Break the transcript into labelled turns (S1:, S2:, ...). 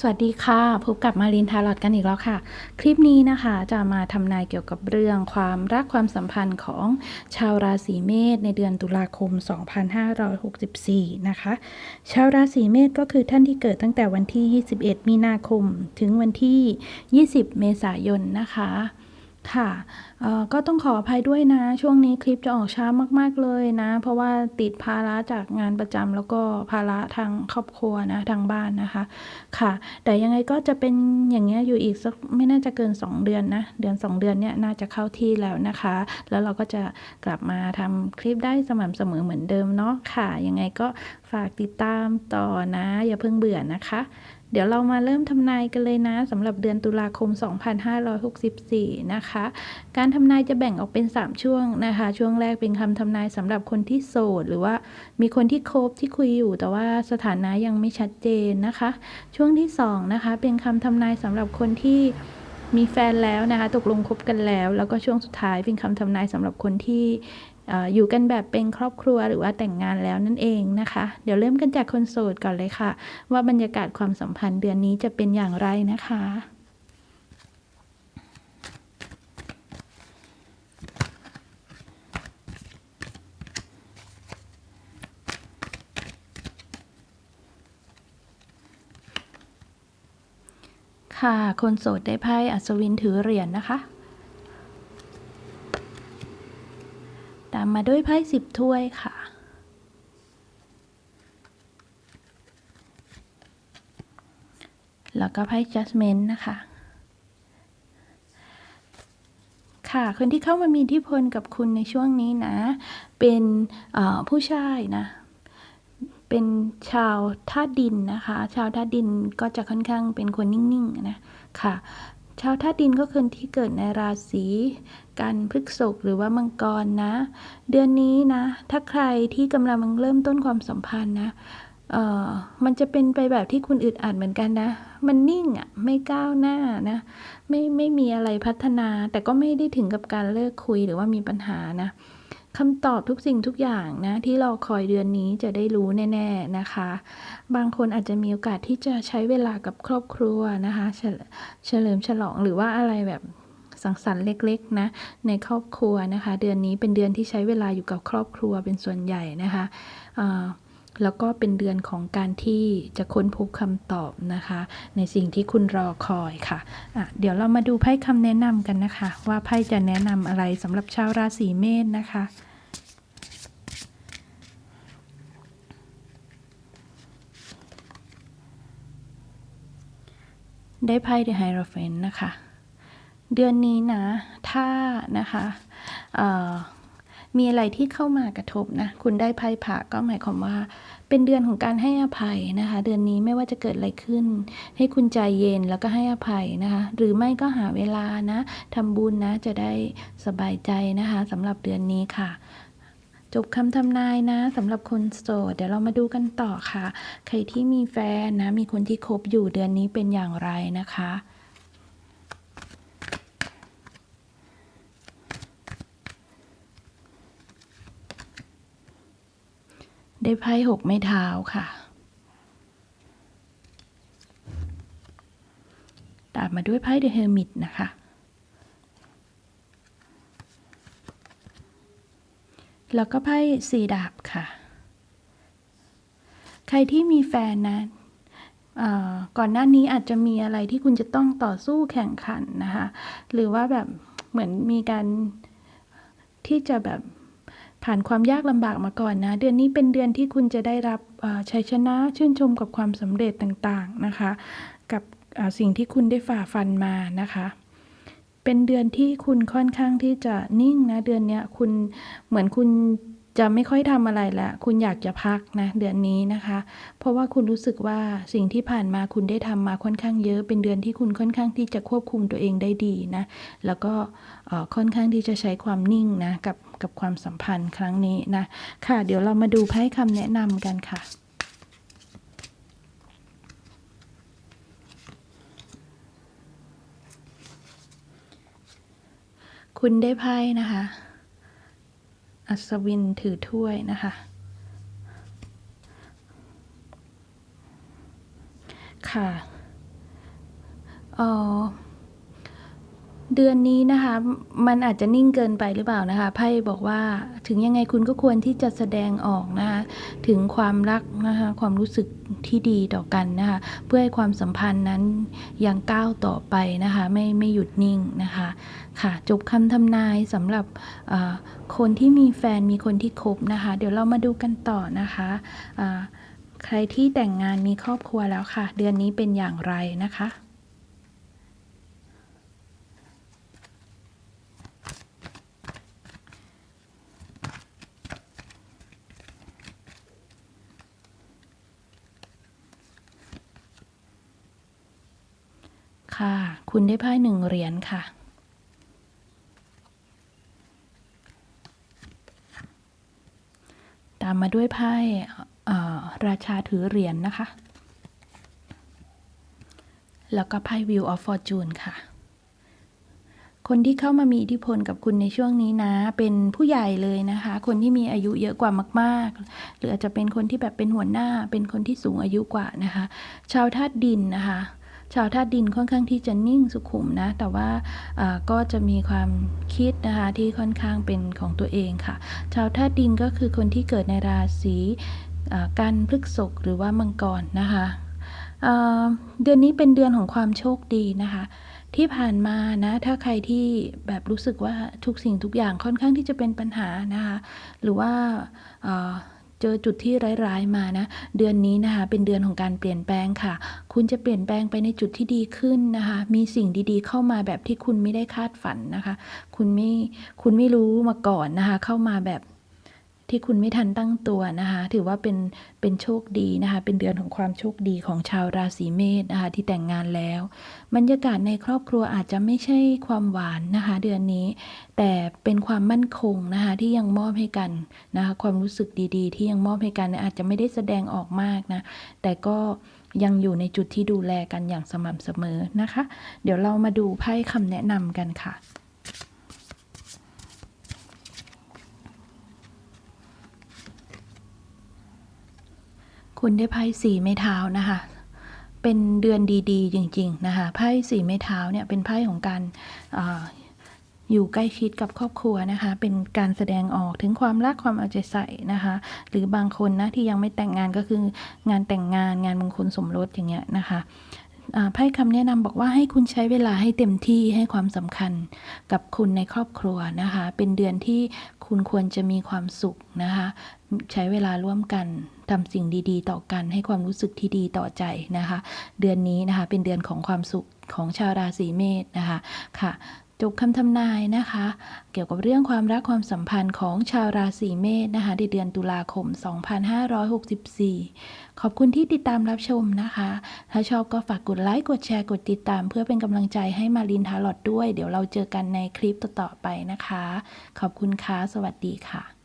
S1: สวัสดีค่ะ พบกับมารินทาร์ลอตกันอีกแล้วค่ะ คลิปนี้นะคะจะมาทำนายเกี่ยวกับเรื่องความรักความสัมพันธ์ของชาวราศีเมษในเดือนตุลาคม 2564 นะคะ ชาวราศีเมษก็คือท่านที่เกิดตั้งแต่วันที่ 21 มีนาคม ถึงวันที่ 20 เมษายนนะคะ ค่ะก็ต้องขออภัยด้วยนะ ช่วงนี้คลิปจะออกช้ามาก ๆเลยนะ เพราะว่าติดภาระจากงานประจำแล้วก็ภาระทางครอบครัวนะทางบ้านนะคะ ค่ะ แต่ยังไงก็จะเป็นอย่างเงี้ยอยู่อีกสักไม่น่าจะเกิน 2 เดือนนะ เดือน 2 เดือนเนี่ยน่าจะเข้าที่แล้วนะคะ แล้วเราก็จะกลับมาทำคลิปได้สม่ำเสมอเหมือนเดิมเนาะค่ะ ยังไงก็ฝากติดตามต่อนะ อย่าเพิ่งเบื่อนะคะ เดี๋ยวเรามาเริ่มทำนายกันเลยนะสำหรับเดือนตุลาคม 2564 นะคะ การทำนายจะแบ่งออกเป็น 3 ช่วงนะคะ ช่วงแรกเป็นคำทำนายสำหรับคนที่โสด หรือว่ามีคนที่คบที่คุยอยู่ แต่ว่าสถานะยังไม่ชัดเจนนะคะ ช่วงที่ 2 นะคะ เป็นคำทำนายสำหรับคนที่มีแฟนแล้วนะคะ ตกลงคบกันแล้ว แล้วก็ช่วงสุดท้ายเป็นคำทำนายสำหรับคนที่ อยู่กันแบบเป็นครอบครัวหรือว่าแต่งงานแล้วนั่นเองนะคะ เดี๋ยวเริ่มกันจากคนโสดก่อนเลยค่ะ ว่าบรรยากาศความสัมพันธ์เดือนนี้จะเป็นอย่างไรนะคะค่ะ คนโสดได้ไพ่อัศวินถือเหรียญนะคะ ตามมาด้วยไพ่สิบถ้วยค่ะ แล้วก็ไพ่ judgment นะคะ ค่ะ คนที่เข้ามามีอิทธิพลกับคุณในช่วงนี้นะ เป็นผู้ชายนะ เป็นชาวธาตุดินนะคะ ชาวธาตุดินก็จะค่อนข้างเป็นคนนิ่ง ๆ นะ ค่ะ ชาวธาตุดินก็คือที่เกิดในราศีกันพฤกษกหรือว่ามังกรนะ เดือนนี้นะ ถ้าใครที่กำลังเริ่มต้นความสัมพันธ์นะเออมันจะเป็นไปแบบที่คุณอึดอัดเหมือนกันนะ มันนิ่งอะ่ะ ไม่ก้าวหน้านะ ไม่ไม่มีอะไรพัฒนา แต่ก็ไม่ได้ถึงกับการเลิกคุยหรือว่ามีปัญหานะ คำตอบทุกสิ่งทุกอย่างนะที่รอคอยเดือนนี้จะได้รู้แน่ๆนะคะ บางคนอาจจะมีโอกาสที่จะใช้เวลากับครอบครัวนะคะเฉลิมฉลองหรือว่าอะไรแบบสังสรรค์เล็กๆนะในครอบครัวนะคะ เดือนนี้เป็นเดือนที่ใช้เวลาอยู่กับครอบครัวเป็นส่วนใหญ่นะคะอ่า แล้วก็เป็นเดือนของการที่จะค้นพบคำตอบนะคะ ในสิ่งที่คุณรอคอยค่ะะเดี๋ยวเรามาดูไพ่คำแนะนำกันนะคะ ว่าไพ่จะแนะนำอะไรสำหรับชาวราศีเมษนะคะได้ไพ่ The Hierophant นะคะ เดือนนี้นะ ถ้านะคะ มีอะไรที่เข้ามากระทบนะ คุณได้ไพ่ผ่าก็หมายความว่า เป็นเดือนของการให้อภัยนะคะ เดือนนี้ไม่ว่าจะเกิดอะไรขึ้น ให้คุณใจเย็นแล้วก็ให้อภัยนะคะ หรือไม่ก็หาเวลานะทำบุญนะจะได้สบายใจนะคะสำหรับเดือนนี้ค่ะจบคำทำนายนะสำหรับคนโสดเดี๋ยวเรามาดูกันต่อค่ะ ใครที่มีแฟนนะ มีคนที่คบอยู่เดือนนี้เป็นอย่างไรนะคะ ได้ไพ่หกไม้เท้าค่ะ ตามมาด้วยไพ่เดอะเฮอร์มิตนะคะ แล้วก็ไพ่สีดาบค่ะ ใครที่มีแฟนนะก่อนหน้านี้อาจจะมีอะไรที่คุณจะต้องต่อสู้แข่งขันนะคะ หรือว่าแบบเหมือนมีการที่จะแบบ ผ่านความยากลำบากมาก่อนนะ เดือนนี้เป็นเดือนที่คุณจะได้รับชัยชนะชื่นชมกับความสำเร็จต่างๆนะคะ กับสิ่งที่คุณได้ฝ่าฟันมานะคะ เป็นเดือนที่คุณค่อนข้างที่จะนิ่งนะ เดือนนี้คุณเหมือนคุณ จะไม่ค่อยทำอะไรแล้วคุณอยากจะพักนะเดือนนี้นะคะ เพราะว่าคุณรู้สึกว่าสิ่งที่ผ่านมาคุณได้ทำมาค่อนข้างเยอะ เป็นเดือนที่คุณค่อนข้างที่จะควบคุมตัวเองได้ดีนะ แล้วก็ค่อนข้างที่จะใช้ความนิ่งนะกับกับความสัมพันธ์ครั้งนี้นะ ค่ะเดี๋ยวเรามาดูไพ่คำแนะนำกันค่ะคุณได้ไพ่นะคะ อัศวินถือถ้วยนะคะ ค่ะอ๋อ เดือนนี้นะคะ มันอาจจะนิ่งเกินไปหรือเปล่านะคะไพ่บอกว่าถึงยังไงคุณก็ควรที่จะแสดงออกนะคะถึงความรักนะคะความรู้สึกที่ดีต่อกันนะคะเพื่อให้ความสัมพันธ์นั้นยังก้าวต่อไปนะคะไม่ไม่หยุดนิ่งนะคะค่ะจบคำทำนายสำหรับคนที่มีแฟนมีคนที่คบนะคะ เดี๋ยวเรามาดูกันต่อนะคะใครที่แต่งงานมีครอบครัวแล้วค่ะ เดือนนี้เป็นอย่างไรนะคะ ค่ะ คุณได้ไพ่หนึ่งเหรียญค่ะ ตามมาด้วยไพ่ราชาถือเหรียญนะคะ แล้วก็ไพ่ Wheel of Fortune ค่ะ คนที่เข้ามามีอิทธิพลกับคุณในช่วงนี้นะ เป็นผู้ใหญ่เลยนะคะ คนที่มีอายุเยอะกว่ามากๆ หรืออาจจะเป็นคนที่แบบเป็นหัวหน้า เป็นคนที่สูงอายุกว่านะคะ ชาวธาตุดินนะคะ ชาวธาตุดินค่อนข้างที่จะนิ่งสุขุมนะ แต่ว่าก็จะมีความคิดนะคะที่ค่อนข้างเป็นของตัวเองค่ะ ชาวธาตุดินก็คือคนที่เกิดในราศีกันพฤกษกหรือว่ามังกรนะคะเเดือนนี้เป็นเดือนของความโชคดีนะคะ ที่ผ่านมานะถ้าใครที่แบบรู้สึกว่าทุกสิ่งทุกอย่างค่อนข้างที่จะเป็นปัญหานะคะ หรือว่า เจอจุดที่ร้ายๆมานะ เดือนนี้นะคะเป็นเดือนของการเปลี่ยนแปลงค่ะ คุณจะเปลี่ยนแปลงไปในจุดที่ดีขึ้นนะคะ มีสิ่งดีๆ เข้ามาแบบที่คุณไม่ได้คาดฝันนะคะ คุณไม่คุณไม่รู้มาก่อนนะคะ เข้ามาแบบ ที่คุณไม่ทันตั้งตัวนะคะ ถือว่าเป็นเป็นโชคดีนะคะ เป็นเดือนของความโชคดีของชาวราศีเมษนะคะ ที่แต่งงานแล้ว บรรยากาศในครอบครัวอาจจะไม่ใช่ความหวานนะคะ เดือนนี้ แต่เป็นความมั่นคงนะคะ ที่ยังมอบให้กันนะคะ ความรู้สึกดีๆ ที่ยังมอบให้กันอาจจะไม่ได้แสดงออกมากนะ แต่ก็ยังอยู่ในจุดที่ดูแลกันอย่างสม่ำเสมอนะคะ เดี๋ยวเรามาดูไพ่คำแนะนำกันค่ะ คุณได้ไพ่สี่ไม้เท้านะคะ เป็นเดือนดีๆ จริงๆนะคะไพ่สี่ไม้เท้าเนี่ยเป็นไพ่ของการอยู่ใกล้ชิดกับครอบครัวนะคะ เป็นการแสดงออกถึงความรักความเอาใจใส่นะคะ หรือบางคนนะที่ยังไม่แต่งงานก็คืองานแต่งงานงานมงคลสมรสอย่างเงี้ยนะคะ ไพ่คำแนะนำบอกว่าให้คุณใช้เวลาให้เต็มที่ให้ความสำคัญกับคุณในครอบครัวนะคะ เป็นเดือนที่คุณควรจะมีความสุขนะคะ ใช้เวลาร่วมกันทำสิ่งดีๆ ต่อกันให้ความรู้สึกที่ดีต่อใจนะคะ เดือนนี้นะคะเป็นเดือนของความสุขของชาวราศีเมษนะคะค่ะ จบคำทำนายนะคะ เกี่ยวกับเรื่องความรักความสัมพันธ์ของชาวราศีเมษนะคะในเดือนตุลาคม 2564 ขอบคุณที่ติดตามรับชมนะคะ ถ้าชอบก็ฝากกดไลค์ กดแชร์ กดติดตาม เพื่อเป็นกำลังใจให้มารินทาร์ลอดด้วย เดี๋ยวเราเจอกันในคลิปต่อๆไปนะคะ ขอบคุณค่ะ สวัสดีค่ะ